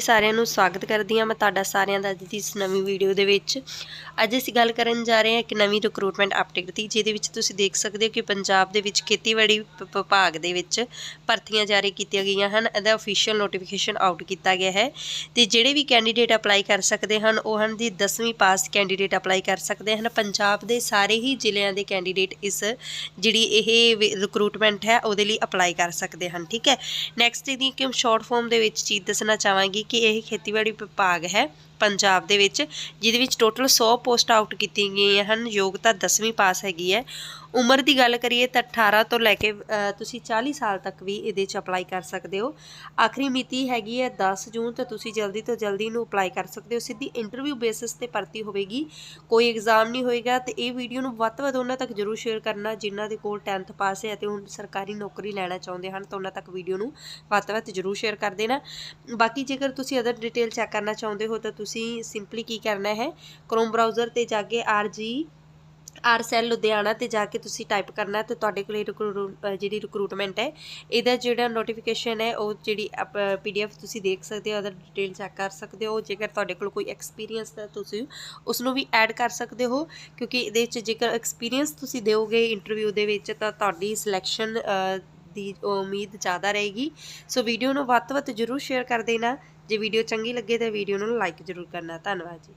ਸਾਰਿਆਂ ਨੂੰ ਸਵਾਗਤ ਕਰਦੀ ਹਾਂ ਮੈਂ ਤੁਹਾਡਾ ਸਾਰਿਆਂ ਦਾ ਅੱਜ ਦੀ ਇਸ ਨਵੀਂ ਵੀਡੀਓ ਦੇ ਵਿੱਚ। ਅੱਜ ਅਸੀਂ ਗੱਲ ਕਰਨ ਜਾ ਰਹੇ ਹਾਂ ਇੱਕ ਨਵੀਂ ਰਿਕਰੂਟਮੈਂਟ ਅਪਡੇਟ ਦੀ, ਜਿਹਦੇ ਵਿੱਚ ਤੁਸੀਂ ਦੇਖ ਸਕਦੇ ਹੋ ਕਿ ਪੰਜਾਬ ਦੇ ਵਿੱਚ ਖੇਤੀਬਾੜੀ ਵਿਭਾਗ ਦੇ ਵਿੱਚ ਭਰਤੀਆਂ ਜਾਰੀ ਕੀਤੀਆਂ ਗਈਆਂ ਹਨ। ਇਹਦਾ ਅਫੀਸ਼ੀਅਲ ਨੋਟੀਫਿਕੇਸ਼ਨ ਆਊਟ ਕੀਤਾ ਗਿਆ ਹੈ। ਤੇ ਜਿਹੜੇ ਵੀ ਕੈਂਡੀਡੇਟ ਅਪਲਾਈ ਕਰ ਸਕਦੇ ਹਨ, ਉਹ ਹਨ ਦੀ 10ਵੀਂ ਪਾਸ ਕੈਂਡੀਡੇਟ ਅਪਲਾਈ ਕਰ ਸਕਦੇ ਹਨ। ਪੰਜਾਬ ਦੇ ਸਾਰੇ ਹੀ ਜ਼ਿਲ੍ਹਿਆਂ ਦੇ ਕੈਂਡੀਡੇਟ ਇਸ ਜਿਹੜੀ ਇਹ ਰਿਕਰੂਟਮੈਂਟ ਹੈ, ਉਹਦੇ ਲਈ ਅਪਲਾਈ ਕਰ ਸਕਦੇ ਹਨ, ਠੀਕ ਹੈ। ਨੈਕਸਟ ਇਹਦੀ ਕਿ ਸ਼ਾਰਟ ਫਾਰਮ ਦੇ ਵਿੱਚ ਚੀਜ਼ ਦੱਸਣਾ ਚਾਹਾਂਗੀ ਕਿ ਇਹ ਖੇਤੀਬਾੜੀ ਵਿਭਾਗ ਹੈ। ਪੰਜਾਬ ਦੇ ਵਿੱਚ, ਜਿਹਦੇ ਵਿੱਚ ਟੋਟਲ 100 ਪੋਸਟ ਆਊਟ ਕੀਤੀਆਂ ਗਈਆਂ ਹਨ ਯੋਗਤਾ 10ਵੀਂ ਪਾਸ ਹੈਗੀ ਹੈ। ਉਮਰ ਦੀ ਗੱਲ ਕਰੀਏ ਤਾਂ 18 ਤੋਂ ਲੈ ਕੇ ਤੁਸੀਂ 40 ਸਾਲ ਤੱਕ ਵੀ ਇਹਦੇ 'ਚ ਅਪਲਾਈ ਕਰ ਸਕਦੇ ਹੋ। ਆਖਰੀ ਮਿਤੀ ਹੈਗੀ ਹੈ 10 ਜੂਨ, ਤਾਂ ਤੁਸੀਂ ਜਲਦੀ ਤੋਂ ਜਲਦੀ ਨੂੰ ਅਪਲਾਈ ਕਰ ਸਕਦੇ ਹੋ। ਸਿੱਧੀ ਇੰਟਰਵਿਊ ਬੇਸਿਸ ਤੇ ਭਰਤੀ ਹੋਵੇਗੀ। ਕੋਈ ਐਗਜ਼ਾਮ ਨਹੀਂ ਹੋਏਗਾ ਤੇ ਇਹ ਵੀਡੀਓ ਨੂੰ ਵੱਧ ਤੋਂ ਵੱਧ ਉਹਨਾਂ ਤੱਕ ਜਰੂਰ ਸ਼ੇਅਰ ਕਰਨਾ, ਜਿਨ੍ਹਾਂ ਦੇ ਕੋਲ 10th ਪਾਸ ਹੈ ਅਤੇ ਹੁਣ ਸਰਕਾਰੀ ਨੌਕਰੀ ਲੈਣਾ ਚਾਹੁੰਦੇ ਹਨ, ਤਾਂ ਉਹਨਾਂ ਤੱਕ ਵੀਡੀਓ ਨੂੰ ਵੱਧ ਤੋਂ ਵੱਧ ਜਰੂਰ ਸ਼ੇਅਰ ਕਰ ਦੇਣਾ। ਬਾਕੀ ਜੇਕਰ ਤੁਸੀਂ ਅਦਰ ਡਿਟੇਲ ਚੈੱਕ ਕਰਨਾ ਚਾਹੁੰਦੇ ਹੋ ਤਾਂ ਤੁਸੀਂ ਸਿੰਪਲੀ ਕੀ ਕਰਨਾ ਹੈ? ਕ੍ਰੋਮ ਬ੍ਰਾਊਜ਼ਰ ਤੇ ਜਾ ਕੇ R G R cell Ludhiana ਤੇ ਜਾ ਕੇ ਤੁਸੀਂ ਟਾਈਪ ਕਰਨਾ ਤੇ ਤੁਹਾਡੇ ਕੋਲ ਇਹ ਜਿਹੜੀ ਰਿਕਰੂਟਮੈਂਟ ਹੈ, ਇਹਦਾ ਜਿਹੜਾ ਨੋਟੀਫਿਕੇਸ਼ਨ ਹੈ, ਉਹ ਜਿਹੜੀ ਪੀਡੀਐਫ ਤੁਸੀਂ ਦੇਖ ਸਕਦੇ ਹੋ ਅਦਰ ਡਿਟੇਲ ਚੈੱਕ ਕਰ ਸਕਦੇ ਹੋ, ਜੇਕਰ ਤੁਹਾਡੇ ਕੋਲ ਕੋਈ ਐਕਸਪੀਰੀਅੰਸ ਹੈ ਤੁਸੀਂ ਉਸ ਨੂੰ ਵੀ ਐਡ ਕਰ ਸਕਦੇ ਹੋ, ਕਿਉਂਕਿ ਇਹਦੇ ਵਿੱਚ ਜੇਕਰ ਐਕਸਪੀਰੀਅੰਸ ਤੁਸੀਂ ਦਿਓਗੇ ਇੰਟਰਵਿਊ ਦੇ ਵਿੱਚ ਤਾਂ ਤੁਹਾਡੀ ਸਿਲੈਕਸ਼ਨ ਦੀ ਉਮੀਦ ਜ਼ਿਆਦਾ ਰਹੇਗੀ। ਸੋ ਵੀਡੀਓ ਨੂੰ ਵੱਧ ਤੋਂ ਵੱਧ ਜਰੂਰ ਸ਼ੇਅਰ ਕਰ ਦੇਣਾ। ਜੇ ਵੀਡੀਓ ਚੰਗੀ ਲੱਗੇ ਤਾਂ ਵੀਡੀਓ ਨੂੰ ਲਾਈਕ ਜਰੂਰ ਕਰਨਾ। ਧੰਨਵਾਦ ਜੀ।